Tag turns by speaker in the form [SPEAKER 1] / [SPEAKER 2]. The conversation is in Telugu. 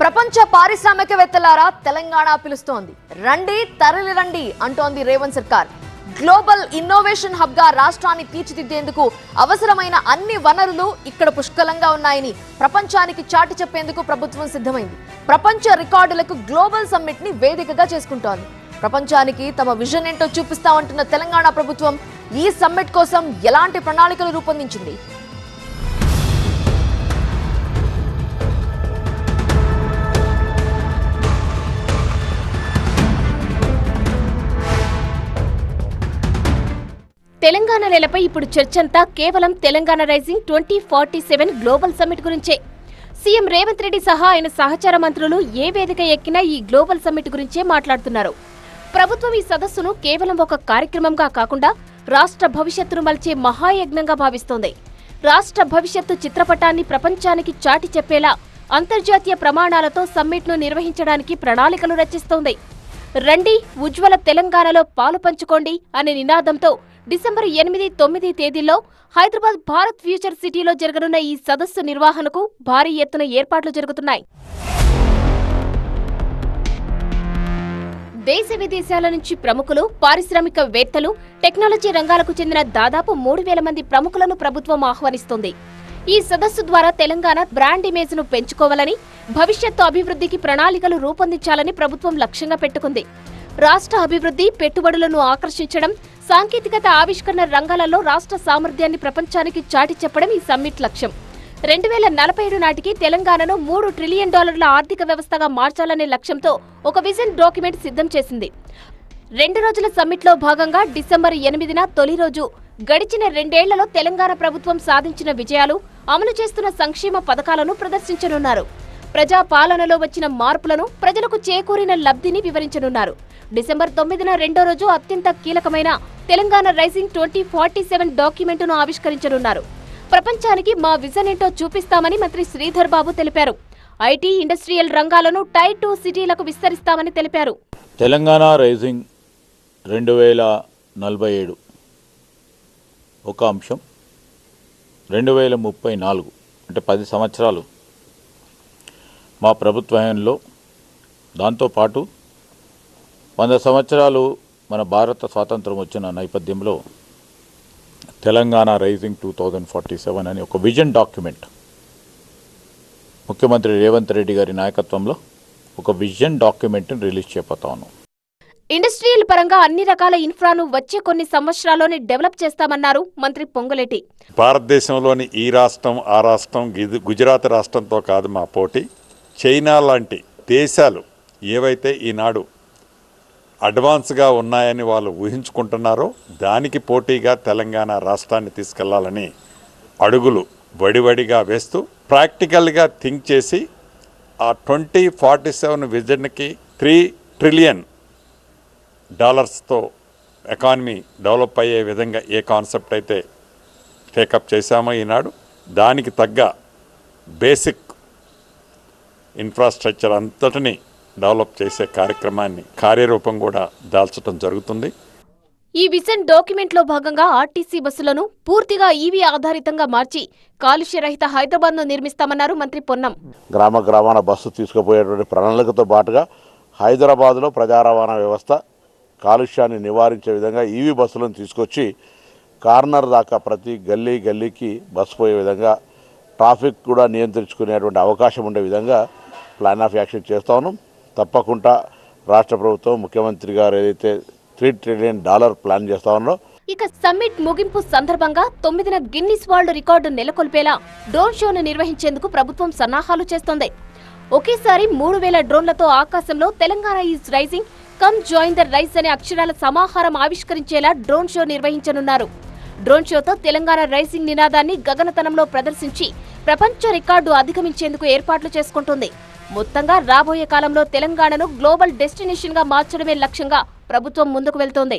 [SPEAKER 1] ప్రపంచ పారిశ్రామికవేత్తలారా తెలంగాణ పిలుస్తోంది. రండి తరలి రండి అంటోంది రేవంత్ సర్కార్. గ్లోబల్ ఇన్నోవేషన్ హబ్గా రాష్ట్రాన్ని తీర్చిదిద్దేందుకు అవసరమైన అన్ని వనరులు ఇక్కడ పుష్కలంగా ఉన్నాయని ప్రపంచానికి చాటి చెప్పేందుకు ప్రభుత్వం సిద్ధమైంది. ప్రపంచ రికార్డులకు గ్లోబల్ సమ్మిట్ని వేదికగా చేసుకుంటోంది. ప్రపంచానికి తమ విజన్ ఏంటో చూపిస్తామంటున్న తెలంగాణ ప్రభుత్వం ఈ సమ్మిట్ కోసం ఎలాంటి ప్రణాళికలు రూపొందించింది?
[SPEAKER 2] తెలంగాణ నేలపై ఇప్పుడు చర్చంతా కేవలం Telangana rising twenty forty seven global summit గురించే. సీఎం రేవంత్ రెడ్డి సహా ఆయన సహచార మంత్రులు ఏ వేదిక ఎక్కినా ఈ గ్లోబల్ సమ్మిట్ గురించే మాట్లాడుతున్నారు. ప్రభుత్వం ఈ సదస్సును కేవలం ఒక కార్యక్రమంగా కాకుండా రాష్ట్ర భవిష్యత్తును మలిచే మహాయజ్ఞంగా భావిస్తోంది. రాష్ట్ర భవిష్యత్తు చిత్రపటాన్ని ప్రపంచానికి చాటి చెప్పేలా అంతర్జాతీయ ప్రమాణాలతో సమ్మిట్ను నిర్వహించడానికి ప్రణాళికలు రచిస్తోంది. రండి ఉజ్వల తెలంగాణలో పాలు పంచుకోండి అనే నినాదంతో డిసెంబర్ ఎనిమిది తొమ్మిది తేదీల్లో హైదరాబాద్ భారత్ ఫ్యూచర్ సిటీలో జరగనున్న ఈ సదస్సు నిర్వహణకు భారీ ఎత్తున ఏర్పాట్లు జరుగుతున్నాయి. దేశ విదేశాల నుంచి ప్రముఖులు పారిశ్రామికవేత్తలు టెక్నాలజీ రంగాలకు చెందిన దాదాపు మూడు వేల మంది ప్రముఖులను ప్రభుత్వం ఆహ్వానిస్తుంది. ఈ సదస్సు ద్వారా తెలంగాణ బ్రాండ్ ఇమేజ్ను పెంచుకోవాలని భవిష్యత్తు అభివృద్ధికి ప్రణాళికలు రూపొందించాలని ప్రభుత్వం లక్ష్యంగా పెట్టుకుంది. రాష్ట్ర అభివృద్ధి పెట్టుబడులను ఆకర్షించడం సాంకేతికత ఆవిష్కరణ రంగాలలో రాష్ట్ర సామర్థ్యాన్ని ప్రపంచానికి చాటి చెప్పడం ఈ సమ్మిట్ లక్ష్యం. రెండు వేల నలభై ఏడు నాటికి తెలంగాణను మూడు ట్రిలియన్ డాలర్ల ఆర్థిక వ్యవస్థగా మార్చాలనే లక్ష్యంతో ఒక విజన్ డాక్యుమెంట్ సిద్ధం చేసింది. రెండు రోజుల సమ్మిట్లో భాగంగా డిసెంబర్ ఎనిమిదిన తొలి రోజు గడిచిన రెండేళ్ళలో తెలంగాణ ప్రభుత్వం సాధించిన విజయాలు అమలు చేస్తున్న సంక్షేమ పథకాలను ప్రదర్శించనున్నారు. ప్రజా పాలనలో వచ్చిన మార్పులను ప్రజలకు చేకూరిన లబ్ధిని వివరించనున్నారు. డిసెంబర్ తొమ్మిదిన రెండో రోజు అత్యంత కీలకమైన Telangana rising twenty forty seven డాక్యుమెంటును ఆవిష్కరించనున్నారు. ప్రపంచానికి మా విజన్ ఏంటో చూపిస్తామని మంత్రి శ్రీధర్ బాబు తెలిపారు. ఐటీ ఇండస్ట్రియల్ రంగాలను టై టూ సిటీలకు విస్తరిస్తామని తెలిపారు.
[SPEAKER 3] తెలంగాణ రైజింగ్ రెండు వేల నలభై ఏడు. ఒక అంశం. రెండు వేల ముప్పై నాలుగు అంటే పది సంవత్సరాలు మా ప్రభుత్వంలో దాంతోపాటు వంద సంవత్సరాలు మన భారత స్వాతంత్రం వచ్చిన నేపథ్యంలో Telangana rising two thousand forty seven అని ఒక విజన్ డాక్యుమెంట్ ముఖ్యమంత్రి రేవంత్ రెడ్డి గారి నాయకత్వంలో ఒక విజన్ డాక్యుమెంట్ని రిలీజ్ చేయబోతా ఉన్నాం.
[SPEAKER 2] ఇండస్ట్రియల్ పరంగా అన్ని రకాల ఇన్ఫ్రాను వచ్చే కొన్ని సంవత్సరాల్లోనే డెవలప్ చేస్తామన్నారు మంత్రి పొంగులేటి.
[SPEAKER 4] భారతదేశంలోని ఈ రాష్ట్రం ఆ రాష్ట్రం గిజ- గుజరాత్ రాష్ట్రంతో కాదు మా పోటీ. చైనా లాంటి దేశాలు ఏవైతే ఈనాడు అడ్వాన్స్గా ఉన్నాయని వాళ్ళు ఊహించుకుంటున్నారో. దానికి పోటీగా తెలంగాణ రాష్ట్రాన్ని తీసుకెళ్ళాలని అడుగులు వడివడిగా వేస్తూ ప్రాక్టికల్గా థింక్ చేసి ఆ ట్వంటీ ఫార్టీ సెవెన్ విజన్కి త్రీ ట్రిలియన్ డాలర్స్తో ఎకానమీ డెవలప్ అయ్యే విధంగా ఏ కాన్సెప్ట్ అయితే టేకప్ చేశామో ఈనాడు దానికి తగ్గ బేసిక్ ఇన్ఫ్రాస్ట్రక్చర్ అంతటిని డెవలప్ చేసే కార్యక్రమాన్ని కార్యరూపం కూడా దాల్చడం జరుగుతుంది.
[SPEAKER 2] ఈ విజన్ డాక్యుమెంట్లో భాగంగా ఆర్టీసీ బస్సులను పూర్తిగా ఈవీ ఆధారితంగా మార్చి కాలుష్య రహిత హైదరాబాద్ను నిర్మిస్తామన్నారు మంత్రి పొన్నం.
[SPEAKER 5] గ్రామ గ్రామాన బస్సు తీసుకుపోయేటువంటి ప్రణాళికతో పాటుగా హైదరాబాద్లో ప్రజా రవాణా వ్యవస్థ కాలుష్యాన్ని నివారించే విధంగా ఈవీ బస్సులను తీసుకొచ్చి కార్నర్ దాకా ప్రతి గల్లీ గల్లీకి బస్సు పోయే విధంగా ట్రాఫిక్ కూడా నియంత్రించుకునేటువంటి అవకాశం ఉండే విధంగా ప్లాన్ ఆఫ్ యాక్షన్ చేస్తా ఉన్నాం. తప్పకుండా రాష్ట్ర ప్రభుత్వం ముఖ్యమంత్రి గారు ఏదైతే త్రీ ట్రిలియన్ డాలర్ ప్లాన్ చేస్తా ఉన్నారో
[SPEAKER 2] ఇక సమ్మిట్ ముగింపు సందర్భంగా తొమ్మిదిన గిన్నిస్ వరల్డ్ రికార్డు నెలకొల్పేలా డ్రోన్ షోను నిర్వహించేందుకు ప్రభుత్వం సన్నాహాలు చేస్తోంది. ఒకేసారి మూడు వేల డ్రోన్లతో ఆకాశంలో Telangana is rising come join the rise అనే అక్షరాల సమాహారం ఆవిష్కరించేలా డ్రోన్ షో నిర్వహించనున్నారు. డ్రోన్ షోతో తెలంగాణ రైజింగ్ నినాదాన్ని గగనతనంలో ప్రదర్శించి ప్రపంచ రికార్డు అధిగమించేందుకు ఏర్పాట్లు చేసుకుంటుంది. మొత్తంగా రాబోయే కాలంలో తెలంగాణను గ్లోబల్ డెస్టినేషన్గా మార్చడమే లక్ష్యంగా ప్రభుత్వం ముందుకు వెళ్తోంది.